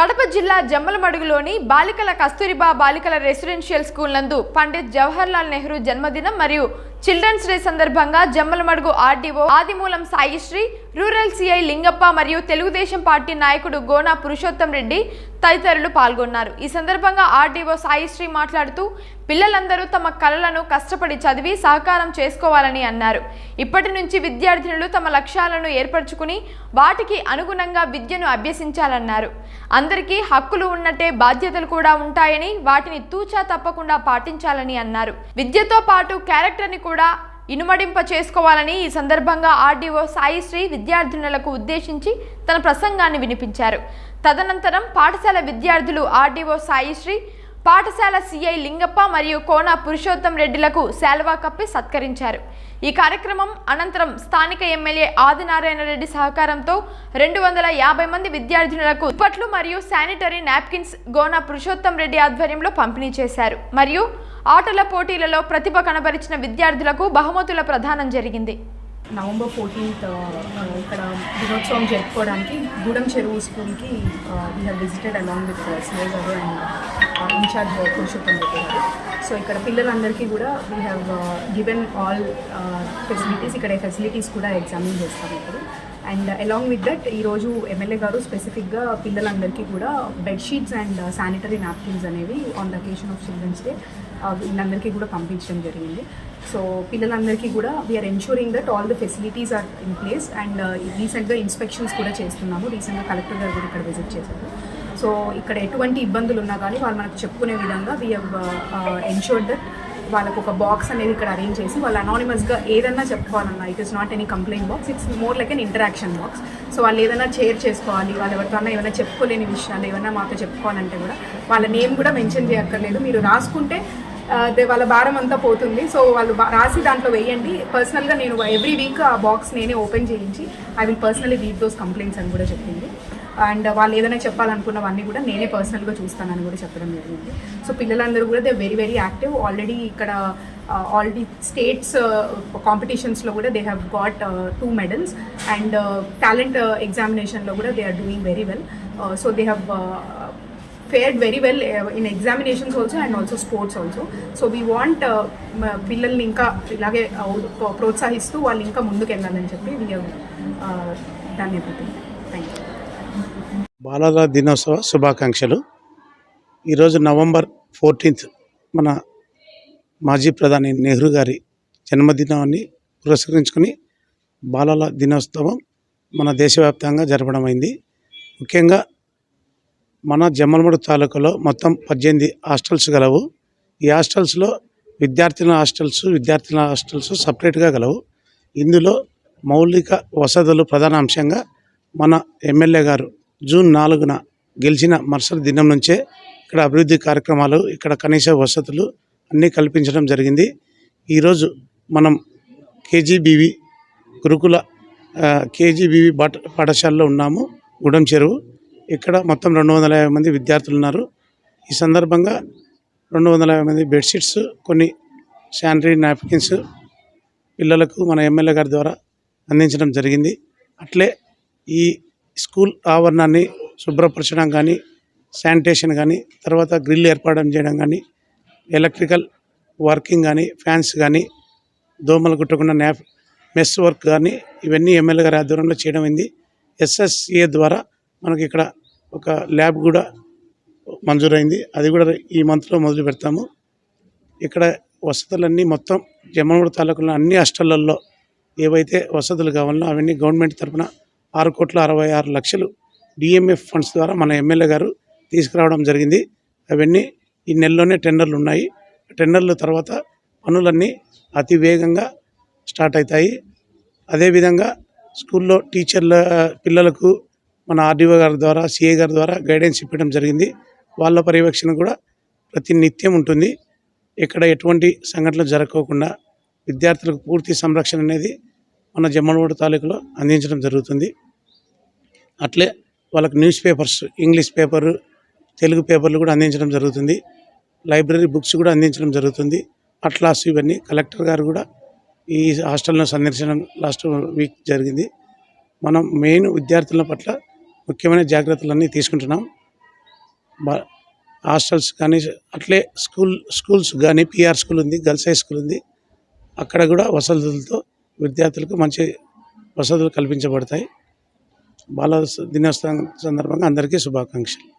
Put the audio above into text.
కడప జిల్లా జమ్మలమడుగులోని బాలికల కస్తూరిబా బాలికల రెసిడెన్షియల్ స్కూల్ నందు పండిత్ జవహర్లాల్ నెహ్రూ జన్మదినం మరియు చిల్డ్రన్స్ డే సందర్భంగా Jammalamadugu RDO Adimulam Saisri rural CI Lingappa మరియు తెలుగుదేశం పార్టీ నాయకుడు గోనా పురుషోత్తం రెడ్డి తదితరులు పాల్గొన్నారు. ఈ సందర్భంగా ఆర్డీఓ సాయిశ్రీ మాట్లాడుతూ పిల్లలందరూ తమ కళలను కష్టపడి చదివి సహకారం చేసుకోవాలని అన్నారు. ఇప్పటి నుంచి విద్యార్థినులు తమ లక్ష్యాలను ఏర్పరచుకుని వాటికి అనుగుణంగా విద్యను అభ్యసించాలన్నారు. అందరికీ హక్కులు ఉన్నట్టే బాధ్యతలు కూడా ఉంటాయని వాటిని తూచా తప్పకుండా పాటించాలని అన్నారు. విద్యతో పాటు క్యారెక్టర్ని కూడా ఇనుమడింప చేసుకోవాలని ఈ సందర్భంగా ఆర్డీఓ సాయిశ్రీ విద్యార్థినులకు ఉద్దేశించి తన ప్రసంగాన్ని వినిపించారు. తదనంతరం పాఠశాల విద్యార్థులు ఆర్డీఓ సాయిశ్రీ పాఠశాల సిఐ లింగప్ప మరియు కోన పురుషోత్తం రెడ్డిలకు శాల్వా కప్పి సత్కరించారు. ఈ కార్యక్రమం అనంతరం స్థానిక ఎమ్మెల్యే ఆదినారాయణ రెడ్డి సహకారంతో రెండు వందల యాభై మంది విద్యార్థినులకు దుప్పట్లు మరియు శానిటరీ నాప్కిన్స్ గోన పురుషోత్తం రెడ్డి ఆధ్వర్యంలో పంపిణీ చేశారు. మరియు ఆటల పోటీలలో ప్రతిభ కనబరిచిన విద్యార్థులకు బహుమతుల ప్రదానం జరిగింది. నవంబర్ ఫోర్టీన్త్ ఇక్కడ దినోత్సవం జరుపుకోవడానికి గూడెం చెరువు స్కూల్కి we have visited along with CI గారు అండ్ ఇన్ఛార్జ్ పురుషోత్తం రెడ్డి గారు. సో ఇక్కడ పిల్లలందరికీ కూడా we have given all facilities ఇక్కడ ఫెసిలిటీస్ కూడా ఎగ్జామిన్ చేస్తాం ఇప్పుడు. అండ్ అలాంగ్ విత్ దట్ ఈరోజు ఎమ్మెల్యే గారు స్పెసిఫిక్గా పిల్లలందరికీ కూడా బెడ్షీట్స్ అండ్ శానిటరీ నాప్కిన్స్ అనేవి on the occasion of children's day వీళ్ళందరికీ కూడా పంపించడం జరిగింది. సో పిల్లలందరికీ కూడా we are ensuring that all the facilities are in place and రీసెంట్గా ఇన్స్పెక్షన్స్ కూడా చేస్తున్నాము. రీసెంట్గా కలెక్టర్ గారు కూడా ఇక్కడ విజిట్ చేశారు. సో ఇక్కడ ఎటువంటి ఇబ్బందులు ఉన్నా కానీ వాళ్ళు మనకు చెప్పుకునే విధంగా వీ హవ్ ఎన్షూర్డ్ దట్ వాళ్ళకు ఒక బాక్స్ అనేది ఇక్కడ అరేంజ్ చేసి వాళ్ళు అనానిమస్గా ఏదన్నా చెప్పుకోవాలన్నా it is not any complaint box it's more like an interaction box so వాళ్ళు ఏదైనా షేర్ చేసుకోవాలి వాళ్ళు ఎవరికన్నా ఏమైనా చెప్పుకోలేని విషయాలు ఏమైనా మాతో చెప్పుకోవాలంటే కూడా వాళ్ళ నేమ్ కూడా మెన్షన్ చేయక్కర్లేదు. మీరు రాసుకుంటే వాళ్ళ భారం అంతా పోతుంది. సో వాళ్ళు రాసి దాంట్లో వేయండి. పర్సనల్గా నేను ఎవ్రీ వీక్ ఆ బాక్స్ నేనే ఓపెన్ చేయించి I will personally read those complaints అని కూడా చెప్పింది. అండ్ వాళ్ళు ఏదైనా చెప్పాలనుకున్నవన్నీ కూడా నేనే పర్సనల్గా చూస్తానని కూడా చెప్పడం జరిగింది. సో పిల్లలందరూ కూడా they very very active already ఇక్కడ ఆల్రెడీ స్టేట్స్ కాంపిటీషన్స్లో కూడా they have got two medals and talent ఎగ్జామినేషన్లో కూడా they are doing very well so they have fared very well in examinations also and also sports also so we want పిల్లల్ని ఇంకా ఇలాగే ప్రోత్సహిస్తూ వాళ్ళు ఇంకా ముందుకు వెళ్ళాలని చెప్పి వీ దాన్ని థ్యాంక్ యూ బాలల దినోత్సవ శుభాకాంక్షలు. ఈరోజు నవంబర్ ఫోర్టీన్త్ మన మాజీ ప్రధాని నెహ్రూ గారి జన్మదినాన్ని పురస్కరించుకొని బాలల దినోత్సవం మన దేశవ్యాప్తంగా జరపడం అయింది ముఖ్యంగా మన జమ్మలమడు తాలూకాలో మొత్తం పద్దెనిమిది హాస్టల్స్ గలవు. ఈ హాస్టల్స్లో విద్యార్థుల హాస్టల్స్ విద్యార్థుల హాస్టల్స్ సపరేట్గా గలవు. ఇందులో మౌలిక వసతులు ప్రధాన అంశంగా మన ఎమ్మెల్యే గారు జూన్ నాలుగున గెలిచిన మరుసటి దినం నుంచే ఇక్కడ అభివృద్ధి కార్యక్రమాలు ఇక్కడ కనీస వసతులు అన్నీ కల్పించడం జరిగింది. ఈరోజు మనం కేజీబీవి గురుకుల కేజీబీవి పాఠశాలలో ఉన్నాము గుడం చెరువు. ఇక్కడ మొత్తం రెండు వందల యాభై మంది విద్యార్థులు ఉన్నారు. ఈ సందర్భంగా రెండు వందల యాభై మంది బెడ్షీట్స్ కొన్ని శానిటరీ నాప్కిన్స్ పిల్లలకు మన ఎమ్మెల్యే గారి ద్వారా అందించడం జరిగింది. అట్లే ఈ స్కూల్ ఆవరణాన్ని శుభ్రపరచడం కానీ శానిటేషన్ కానీ తర్వాత గ్రిల్ ఏర్పాటు చేయడం కానీ ఎలక్ట్రికల్ వర్కింగ్ కానీ ఫ్యాన్స్ కానీ దోమలు కుట్టకుండా న్యాప్ మెస్ వర్క్ కానీ ఇవన్నీ ఎమ్మెల్యే గారి ఆధ్వర్యంలో చేయడం అయింది. ఎస్ఎస్ఏ ద్వారా మనకి ఇక్కడ ఒక ల్యాబ్ కూడా మంజూరైంది. అది కూడా ఈ మంత్లో మొదలు పెడతాము. ఇక్కడ వసతులన్నీ మొత్తం జమ్మలమూడు తాలూకులో అన్ని హాస్టళ్ళలో ఏవైతే వసతులు కావాలో అవన్నీ గవర్నమెంట్ తరఫున ఆరు కోట్ల అరవై ఆరు లక్షలు డిఎంఎఫ్ ఫండ్స్ ద్వారా మన ఎమ్మెల్యే గారు తీసుకురావడం జరిగింది. అవన్నీ ఈ నెలలోనే టెండర్లు ఉన్నాయి. టెండర్ల తర్వాత పనులన్నీ అతి వేగంగా స్టార్ట్ అవుతాయి. అదేవిధంగా స్కూల్లో టీచర్ల పిల్లలకు మన ఆర్డీఓ గారి ద్వారా సిఏ గారి ద్వారా గైడెన్స్ ఇవ్వడం జరిగింది. వాళ్ళ పర్యవేక్షణ కూడా ప్రతి నిత్యం ఉంటుంది. ఇక్కడ ఎటువంటి సంఘటనలు జరగకోకుండా విద్యార్థులకు పూర్తి సంరక్షణ అనేది మన జమ్మలమూడు తాలూకులో అందించడం జరుగుతుంది. అట్లే వాళ్ళకు news papers English paper Telugu పేపర్లు కూడా అందించడం జరుగుతుంది. లైబ్రరీ బుక్స్ కూడా అందించడం జరుగుతుంది. అట్లాస్ ఇవన్నీ కలెక్టర్ గారు కూడా ఈ హాస్టల్ను సందర్శనం లాస్ట్ వీక్ జరిగింది. మనం మెయిన్ విద్యార్థుల పట్ల ముఖ్యమైన జాగ్రత్తలన్నీ తీసుకుంటున్నాం. హాస్టల్స్ కానీ అట్లే స్కూల్ స్కూల్స్ కానీ పిఆర్ స్కూల్ ఉంది గర్ల్స్ హై స్కూల్ ఉంది. అక్కడ కూడా వసతులతో విద్యార్థులకు మంచి వసతులు కల్పించబడతాయి. బాల దినోత్సవం సందర్భంగా అందరికీ శుభాకాంక్షలు.